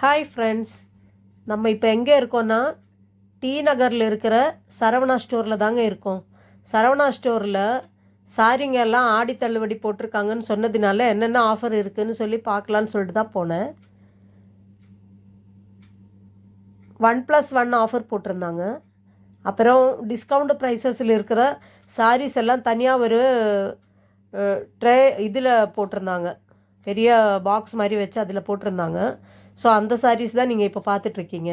Hi friends நம்ம இப்போ எங்கே இருக்கோன்னா டி நகரில் இருக்கிற சரவணா ஸ்டோரில் தாங்க இருக்கோம். சரவணா ஸ்டோரில் சாரிங்க எல்லாம் ஆடி தள்ளுபடி போட்டிருக்காங்கன்னு சொன்னதுனால என்னென்ன ஆஃபர் இருக்குன்னு சொல்லி பார்க்கலான்னு சொல்லிட்டு தான் போனேன். ஒன் ப்ளஸ் ஒன் ஆஃபர் போட்டிருந்தாங்க. அப்புறம் டிஸ்கவுண்ட் ப்ரைஸஸில் இருக்கிற சாரீஸ் எல்லாம் தனியாக ஒரு ட்ரே இதில் போட்டிருந்தாங்க. பெரிய பாக்ஸ் மாதிரி வச்சு அதில் போட்டிருந்தாங்க. ஸோ அந்த சாரீஸ் தான் நீங்கள் இப்போ பார்த்துட்ருக்கீங்க.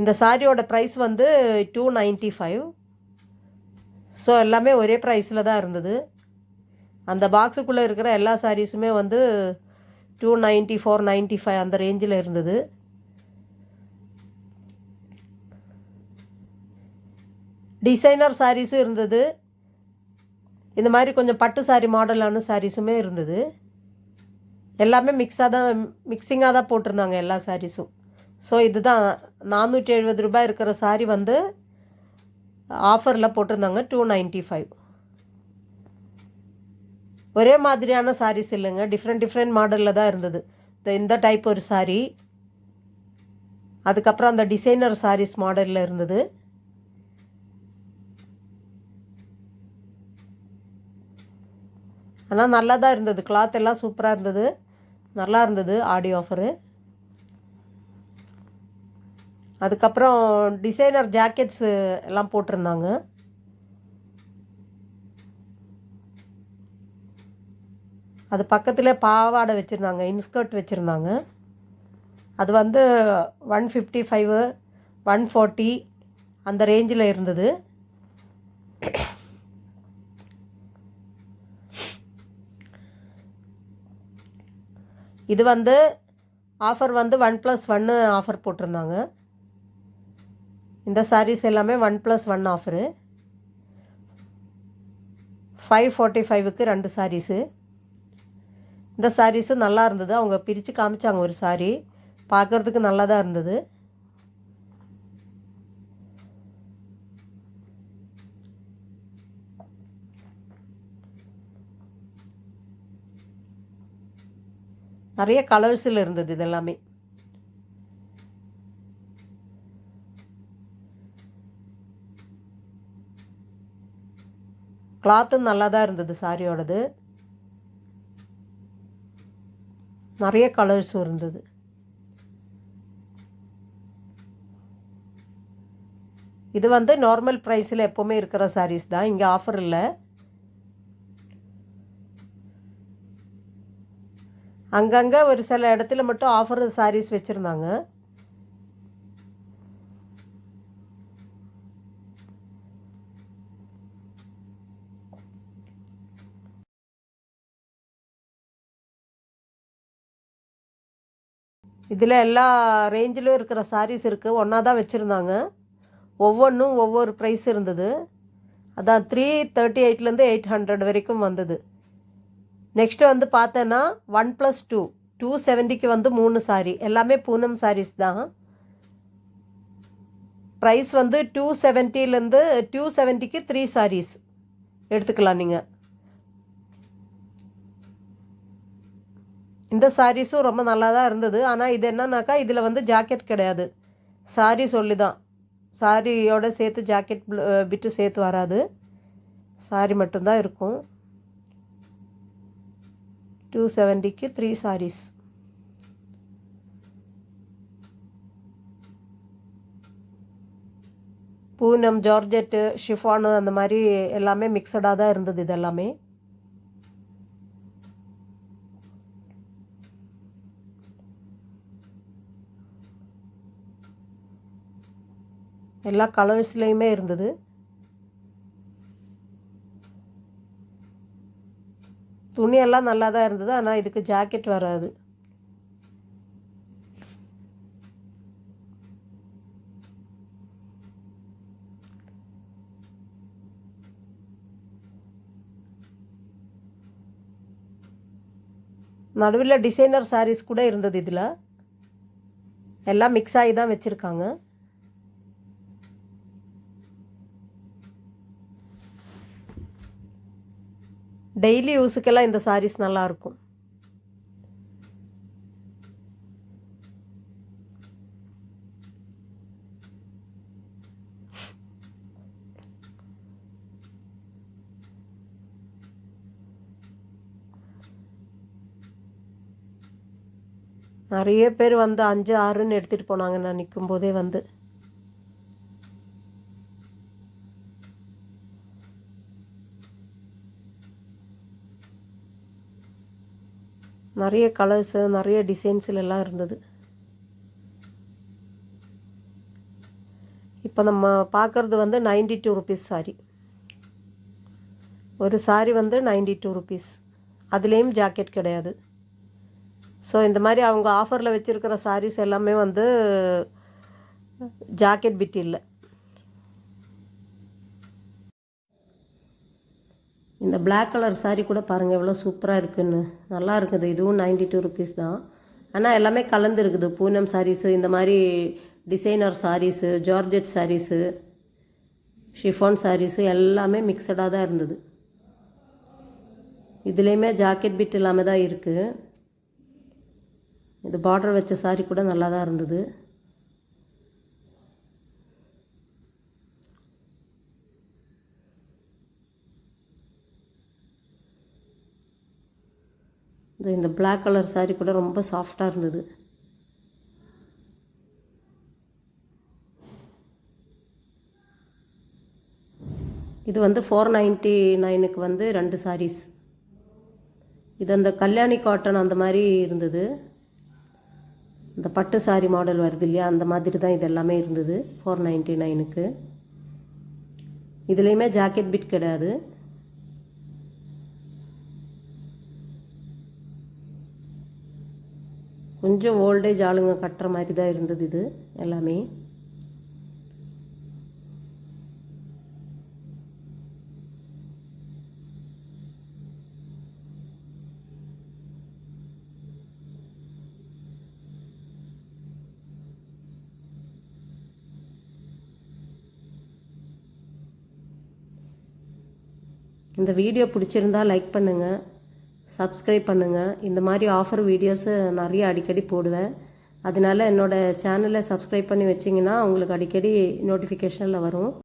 இந்த சாரியோட ப்ரைஸ் வந்து டூ நைன்ட்டி ஃபைவ் ஸோ எல்லாமே ஒரே ப்ரைஸில் தான் இருந்தது. அந்த பாக்ஸுக்குள்ளே இருக்கிற எல்லா சாரீஸுமே வந்து two ninety four ninety five அந்த ரேஞ்சில் இருந்தது. டிசைனர் சாரீஸும் இருந்தது. இந்த மாதிரி கொஞ்சம் பட்டு சாரி மாடலான சாரீஸுமே இருந்தது. எல்லாமே மிக்ஸாக தான் மிக்சிங்காக தான் போட்டிருந்தாங்க எல்லா சாரீஸும் ஸோ இதுதான். நானூற்றி எழுபது ரூபாய் இருக்கிற சாரி வந்து ஆஃபரில் போட்டிருந்தாங்க டூ நைன்ட்டி ஃபைவ் ஒரே மாதிரியான சாரீஸ் இல்லைங்க. டிஃப்ரெண்ட் டிஃப்ரெண்ட் மாடலில் தான் இருந்தது. இந்த இந்த டைப் ஒரு சாரீ அதுக்கப்புறம் அந்த டிசைனர் சாரீஸ் மாடலில் இருந்தது. ஆனால் நல்லா தான் இருந்தது. கிளாத் எல்லாம் சூப்பராக இருந்தது. நல்லா இருந்தது ஆடி ஆஃபரு அதுக்கப்புறம் டிசைனர் ஜாக்கெட்ஸு எல்லாம் போட்டிருந்தாங்க. அது பக்கத்தில் பாவாடை வச்சுருந்தாங்க இன்ஸ்கர்ட் வச்சுருந்தாங்க. அது வந்து one fifty five one forty அந்த ரேஞ்சில் இருந்தது. இது வந்து ஆஃபர் வந்து ஒன் ப்ளஸ் ஒன்று ஆஃபர் போட்டிருந்தாங்க. இந்த சாரீஸ் எல்லாமே one plus one offer five forty ஃபைவுக்கு ரெண்டு சாரீஸு இந்த சாரீஸும் நல்லா இருந்தது. அவங்க பிரித்து காமிச்சாங்க ஒரு சாரீ பார்க்குறதுக்கு நல்லா தான் இருந்தது. நிறைய கலர்ஸில் இருந்தது இதெல்லாமே. கிளாத்தும் நல்லா தான் இருந்தது சாரியோடது நிறைய கலர்ஸும் இருந்தது. இது வந்து நார்மல் ப்ரைஸில் எப்போவுமே இருக்கிற சாரீஸ் தான். இங்கே ஆஃபர் இல்லை. அங்கங்கே ஒரு சில இடத்துல மட்டும் ஆஃபர் சாரீஸ் வச்சுருந்தாங்க. இதில் எல்லா ரேஞ்சிலும் இருக்கிற சாரீஸ் இருக்குது ஒன்றா தான் வச்சுருந்தாங்க. ஒவ்வொன்றும் ஒவ்வொரு ப்ரைஸ் இருந்தது. அதான் த்ரீ தேர்ட்டி எயிட்லேருந்து எயிட் ஹண்ட்ரட் வரைக்கும் வந்தது. நெக்ஸ்ட்டு வந்து பார்த்தேன்னா ஒன் ப்ளஸ் டூ டூ செவன்ட்டிக்கு வந்து மூணு சாரீ எல்லாமே பூனம் சாரீஸ் தான். ப்ரைஸ் வந்து டூ செவன்ட்டிலேருந்து டூ செவன்ட்டிக்கு த்ரீ சாரீஸ் எடுத்துக்கலாம் நீங்கள் இந்த சாரீஸும் ரொம்ப நல்லா தான் இருந்தது. ஆனால் இது என்னன்னாக்கா இதில் வந்து ஜாக்கெட் கிடையாது. சாரீ சொல்லி தான் சாரியோட சேர்த்து ஜாக்கெட் பிட்டு சேர்த்து வராது. சாரி மட்டும்தான் இருக்கும். Two செவன்ட்டிக்கு three sarees Poonam georgette chiffon அந்த மாதிரி எல்லாமே மிக்சடாக தான் இருந்தது இதெல்லாமே. எல்லா கலர்ஸ்லேயுமே இருந்தது. துணியெல்லாம் நல்லா தான் இருந்தது ஆனால் இதுக்கு ஜாக்கெட் வராது. நடுவில் டிசைனர் சாரீஸ் கூட இருந்தது இதில். எல்லாம் மிக்ஸ் ஆகி தான் வச்சுருக்காங்க. டெய்லி யூஸுக்கெல்லாம் இந்த சாரீஸ் நல்லாயிருக்கும் நிறைய பேர் வந்து அஞ்சு ஆறுன்னு எடுத்துகிட்டு போனாங்க நான் நிற்கும் போதே வந்து நிறைய கலர்ஸு நிறைய டிசைன்ஸில் எல்லாம் இருந்தது. இப்போ நம்ம பார்க்குறது வந்து நைன்டி டூ ருபீஸ் சாரி ஒரு சாரி வந்து நைன்டி டூ ருபீஸ் அதுலேயும் ஜாக்கெட் கிடையாது. ஸோ இந்த மாதிரி அவங்க ஆஃபரில் வச்சுருக்கிற சாரீஸ் எல்லாமே வந்து ஜாக்கெட் பிட் இல்லை. இந்த பிளாக் கலர் சாரீ கூட பாருங்கள் எவ்வளோ சூப்பராக இருக்குன்னு. நல்லா இருக்குது இதுவும் நைன்டி டூ ருபீஸ் தான். ஆனால் எல்லாமே கலந்து இருக்குது. பூனம் சாரீஸு இந்த மாதிரி designer saris georgette saris chiffon saris எல்லாமே மிக்சடாக தான் இருந்தது. இதுலேயுமே ஜாக்கெட் பிட் இல்லாமல் தான் இருக்குது இது பார்டர் வச்ச சாரீ கூட நல்லா தான் இருந்தது. இந்த பிளாக் கலர் சாரீ கூட ரொம்ப சாஃப்டாக இருந்தது. இது வந்து ஃபோர் நைன்ட்டி நைனுக்கு வந்து ரெண்டு சாரீஸ் இது அந்த கல்யாணி காட்டன் அந்த மாதிரி இருந்தது. இந்த பட்டு சாரி மாடல் வருது இல்லையா அந்த மாதிரி தான் இது எல்லாமே இருந்தது ஃபோர் நைன்ட்டி நைனுக்கு இதுலேயுமே ஜாக்கெட் பிட் கிடையாது. கொஞ்சம் ஓல்டேஜ் ஆளுங்க கட்டுற மாதிரி தான் இருந்தது இது எல்லாமே. இந்த வீடியோ பிடிச்சிருந்தா லைக் பண்ணுங்கள் சப்ஸ்கிரைப் பண்ணுங்கள் இந்த மாதிரி ஆஃபர் வீடியோஸு நிறைய அடிக்கடி போடுவேன். அதனால என்னோடய சேனலை சப்ஸ்கிரைப் பண்ணி வச்சிங்கன்னா உங்களுக்கு அடிக்கடி நோட்டிஃபிகேஷனில் வரும்.